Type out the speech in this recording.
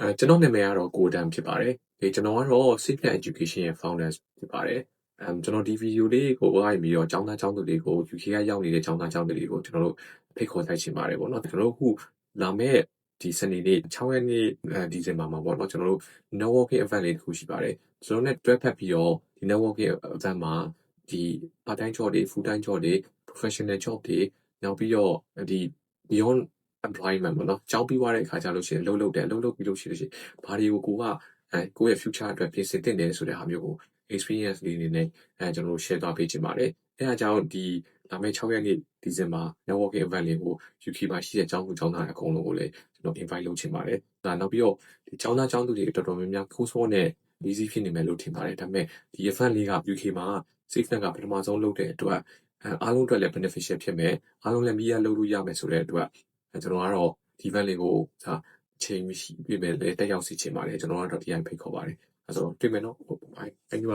အဲကျွန်တော်နာမည်ကတော့ကိုတန်ဖြစ်ပါတယ်ဒီကျွန်တော်ကတော့ Safe Plan Education ရဲ့ founder ဖြစ်ပါတယ်အမ်ကျွန်တော်ဒီဗီဒီယိုလေးကိုဝိုင်းပြီးတော့ចောင်းသားចောင်းသူလေးကို UK ကရောက်နေတဲ့ចောင်းသားចောင်းသူလေးကိုကျွန်တော်တို့ဖိတ်ခေါ်လိုက်ချင်ပါတယ်ပေါ့နော်ကျွန်တော်တို့အခုလာမဲ့ဒီစနေနေ့6ရက်နေ့ဒီဇင်ဘာမှာပေါ့နော်ကျွန်တော်တို့ networking event လေးတစ်ခုရှိပါတယ်ကျွန်တော်နဲ့တွဲဖက်ပြီးတော့ဒီ networking event မှာဒီ part time job တွေ full time job တွေ professional job တွေနောက်ပြီးတော့ဒီ beyond employment ပေါ့နော်ကြောင်းပြီးသွားတဲ့အခါကျလို့ရှိရင်လှုပ်လှုပ်တယ်လှုပ်လှုပ်ပြီးလို့ရှိလို့ရှိရင်ဘာတွေကိုကိုကအဲကိုယ့်ရဲ့ future အတွက်ပြင်ဆင်တင်တယ်ဆိုတဲ့ဟာမျိုးကို experience လေးတွေနဲ့အဲကျွန်တော်တို့ share သွားပေးချင်ပါတယ်အဲအကြောင်းဒီလာမယ့်6ရက်နေ့ဒီဇင်ဘာ networking event လေးကို UK မှာရှိတဲ့ကျောင်းသူကျောင်းသားအကုန်လုံးကိုလည်းကျွန်တော် invite လုပ်ချင်ပါတယ်ဒါနောက်ပြီးတော့ဒီကျောင်းသားကျောင်းသူတွေတော်တော်များများခိုးစောနဲ့ easy ဖြစ်နေမယ်လို့ထင်ပါတယ်ဒါပေမဲ့ဒီ event လေးက UK မှာ safe net ကပထမဆုံးလုပ်တဲ့အတွက်အဲအားလုံးအတွက်လည်း beneficial ဖြစ်မယ်အားလုံးလည်းမီးရလုပ်လို့ရမယ်ဆိုတဲ့အတွက်အဲ ကျွန်တော်ကတော့ဒီ event လေးကိုဒါအချိန်မရှိပြည့်မဲ့လည်းတက်ရောက်စီချင်ပါတယ်ကျွန်တော်ကတော့ဒီအိုင်ဖိတ်ခေါ်ပါတယ်အဲဆိုတော့တွေ့မယ်နော်ဟုတ်ပါ thank you